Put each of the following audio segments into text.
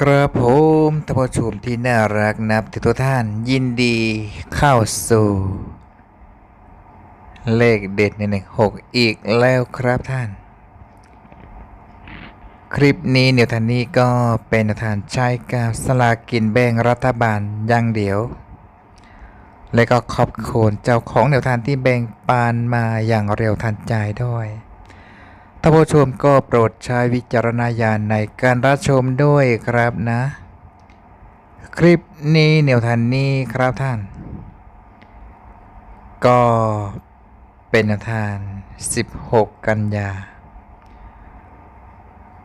กระผมท่านผู้ชมที่น่ารักนับทุกท่านยินดีเข้าสู่ เลขเด็ดในหนึ่งหกอีกแล้วครับท่าน คลิปนี้เนียวทันนี้ก็เป็นแนวทานใช้กับสลากกินแบ่งรัฐบาลอย่างเดียว และก็ขอบคุณเจ้าของแนวทานที่แบ่งปานมาอย่างเร็วทันใจด้วย ท่านผู้ชมก็โปรดใช้วิจารณญาณในการรับชมด้วยครับนะ คลิปนี้แนวทางนี้ครับท่าน ก็เป็นแนวทาง 16 กันยา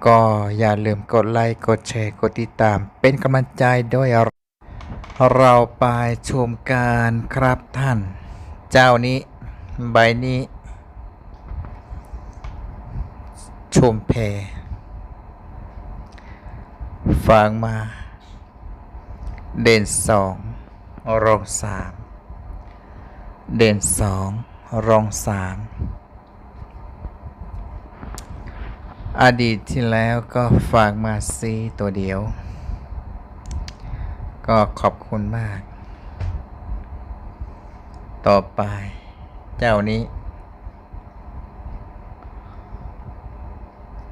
ก็อย่าลืมกดไลค์กดแชร์กดติดตามเป็นกำลังใจด้วย เราไปชมการครับท่าน เจ้านี้ใบนี้ ชมเพฟังมา เด่นสองรองสามเด่นสองรองสามอดีตที่แล้วก็ฝากมาซีตัวเดียว ก็ขอบคุณมาก ต่อไป เจ้านี้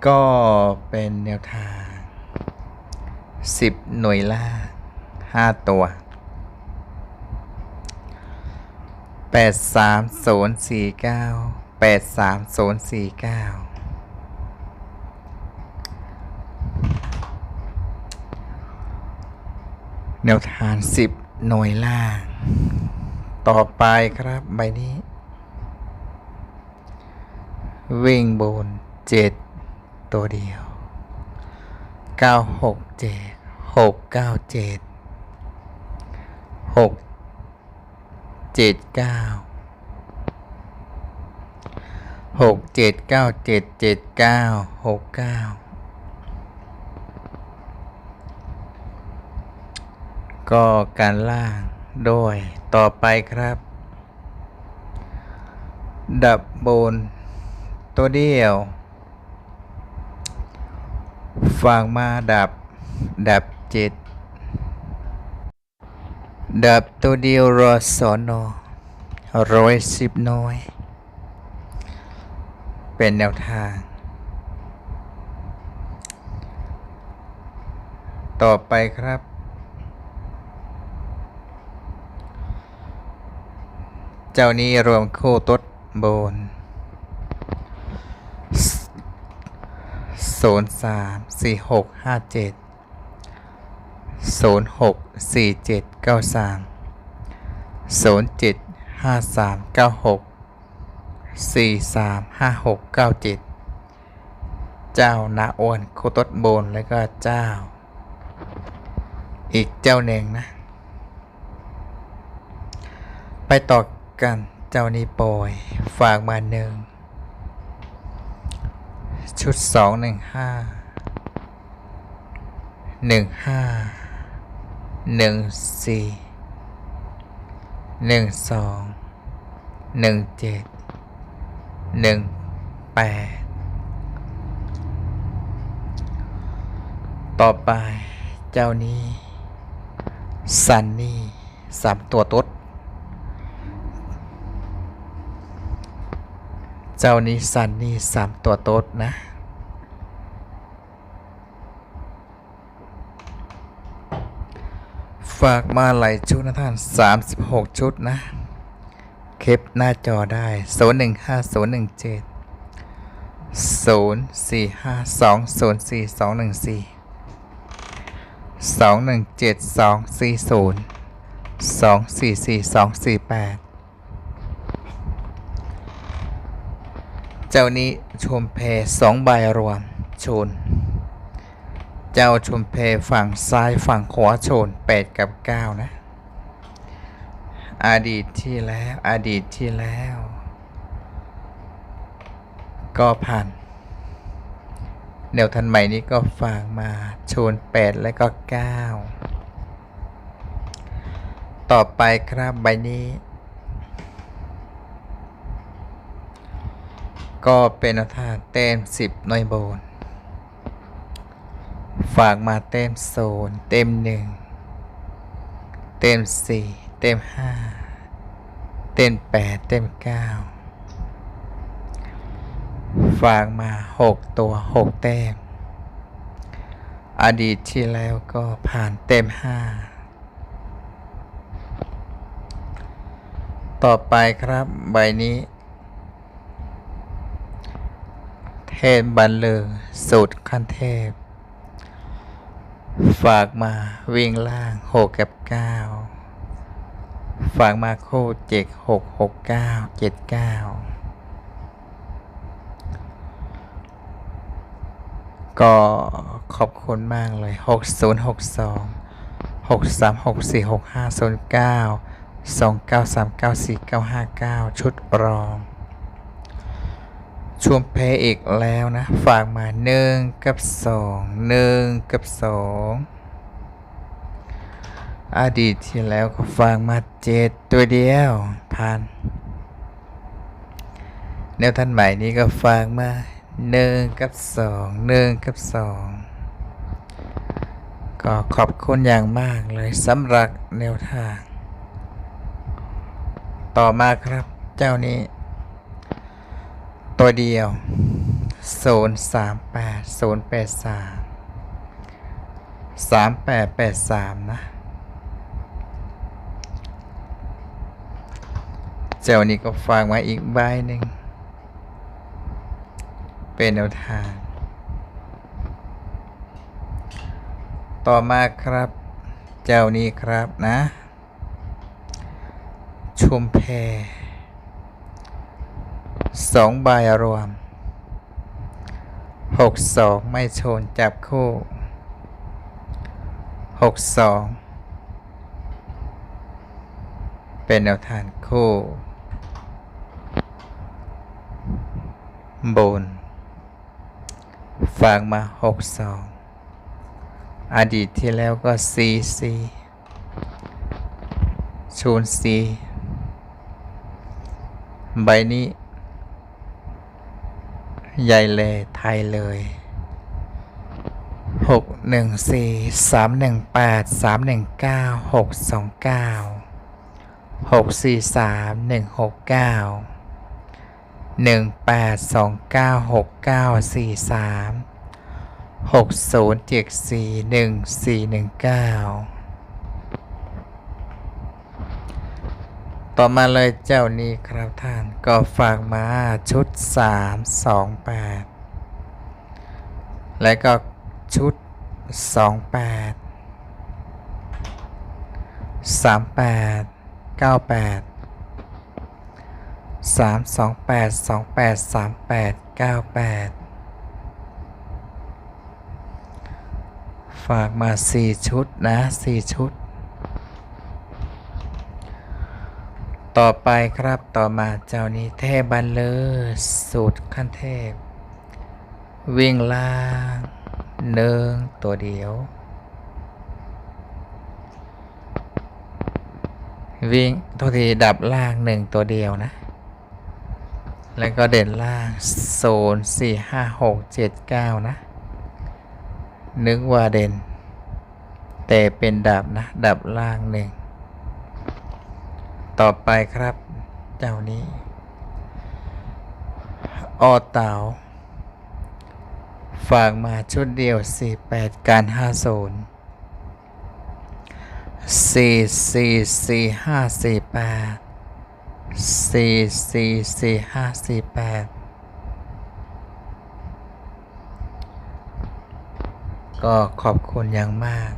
ก็เป็นแนวทาง 10 หน่วยล่า 5 ตัว 83049 83049แนวทาง10 หน่วยล่าง ต่อไปครับใบนี้ วิ่งบน 7 ตัวเดียว 9 6 7 6 9 7 6 7 9 6 7 9 7 7 9 6 9 ก็การล่างด้วยต่อไปครับ ดับบนตัวเดียว ฟังมาดับ ดับจ็ดดับตัวเดียวรอสอนอร้อยสิบน้อย เป็นแนวทาง ต่อไปครับ เจ้านี้รวมคู่ตดบน ศูนย์สามสี่หกห้าเจ็ดศูนย์หกสี่เจ็ดเก้าสามศูนย์เจ็ดห้าสามเก้าหกสี่สามห้าหกเก้าเจ็ดเจ้านาอ้วนโคตรโบนแล้วก็เจ้า อีกเจ้าหนึ่งนะ ไปต่อกันเจ้านี้ปอย ฝากมาหนึ่ง ชุดสองหนึ่งห้าหนึ่งห้าหนึ่งสี่หนึ่งสองหนึ่งเจ็ดหนึ่งแปดต่อไปเจ้านี้ซันนี่สามตัวตดเจ้านี้ซันนี่สามตัวโต๊ดนะ ฝากมาหลายชุดนะท่าน 36 ชุดนะเคปหน้าจอได้ 0 1 5 0 1 7 0 4 5 2 0 4 2 1 4 2 1 7 2 4 0 2 4 4 2 4 8 เจ้านี้ชมเพสองใบรวม ชน เจ้าชมเพฝั่งซ้ายฝั่งขวาชน 8 กับ 9 นะ อดีตที่แล้วอดีตที่แล้ว ก็ผ่านแนวทันใหม่นี้ก็ฝากมาชน 8 และก็ 9 ต่อไปครับใบนี้ ก็เป็นอัตราเต็ม10 หน่วยโบน ฝากมาเต็มโซน เต็มหนึ่ง เต็มสี่เต็มห้าเต็มแปดเต็มเก้าฝากมาหกตัวหกแต้มอดีตที่แล้วก็ผ่านเต็มห้าต่อไปครับใบนี้ เทพบันเลอสูตรขั้นเทพ ฝากมาวิ่งล่างหกกับเก้าฝากมาคู่เจ็ดหกหกเก้าเจ็ดเก้าก็ขอบคุณมากเลยหกศูนย์หกสองหกสามหกสี่หกห้าศูนย์เก้าสองเก้าสามเก้าสี่เก้าห้าเก้าชุดรอง ช่วงเพย์อีกแล้วนะ ฝากมาหนึ่งกับสองหนึ่งกับสองอดีตที่แล้วก็ฝากมาเจ็ดตัวเดียวพันแนวท่านใหม่นี้ก็ฝากมาหนึ่งกับสองหนึ่งกับสองก็ขอบคุณอย่างมากเลยสำหรับแนวทาง ต่อมาครับเจ้านี้ ตัวเดียว 0 3 8 0 8 3 3 8 8 3 นะเจ้านี้ก็ฝากไว้อีกใบหนึ่ง เป็นแนวทาง ต่อมาครับ เจ้านี้ครับนะ ชุมแพร สองใบรวมหกสองไม่ชนจับคู่หกสองเป็นแนวทางคู่บนฝากมาหกสองอดีตที่แล้วก็สี่สี่ชูนสี่ใบนี้ ใหญ่เลยไทยเลย 6 1 4 3 1 8 3 1 9 6 2 9 6 4 3 1 6 9 1 8 2 9 6 9 4 3 6 0 7 4 1 4 1 9 ต่อมาเลยเจ้านี้ครับท่านก็ฝากมาชุดสามสองแปดและก็ชุดสองแปดสามแปดเก้าแปดสามสองแปดสองแปดสามแปดเก้าแปดฝากมาสี่ชุดนะสี่ชุด ต่อไปครับต่อมาเจ้านี้เทพบันเลอร์สูตรขั้นเทพ วิ่งล่างเนิงตัวเดียว วิ่งทุกทีดับล่างหนึ่งตัวเดียวนะ แล้วก็เด่นล่างโซนสี่ห้าหกเจ็ดเก้านะ นึกว่าเด่น แต่เป็นดับนะ ดับล่างหนึ่ง ต่อไปครับ เจ้านี้ ออเต๋าฝากมาชุดเดียว 48 การ 50 4 4 4 5 4 8 4 4 4 5 4 8 ก็ขอบคุณอย่างมาก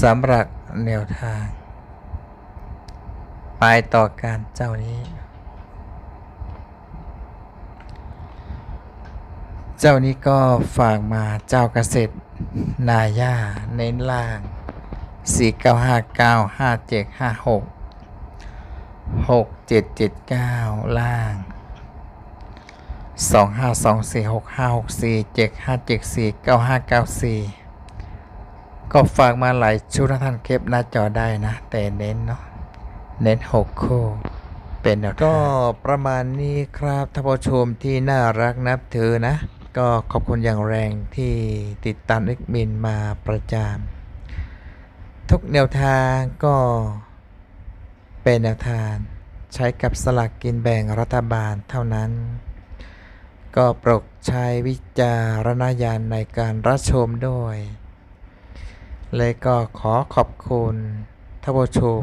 สำหรับแนวทาง ไปต่อการเจ้านี้ เจ้านี้ก็ฝากมาเจ้าเกษตรนาย่าเน้นล่าง 4 9 5 9 5 7 5 6 6 7 7 9 ล่าง 2 5 2 4 6 5 6 4 7 5 7 4 9 5 9 4 ก็ฝากมาหลายชุดท่านเก็บหน้าจอได้นะ แต่เน้นเนาะ เน้นหกคู่เป็นก็ประมาณนี้ครับท่านผู้ชมที่น่ารักนับถือนะ ก็ขอบคุณอย่างแรงที่ติดตามเอ็กมินมาประจามทุกแนวทางก็เป็นแนวทางใช้กับสลากกินแบ่งรัฐบาลเท่านั้น ก็ปรดใช้วิจารณญาณในการรับชมด้วยและก็ขอขอบคุณท่านผู้ชม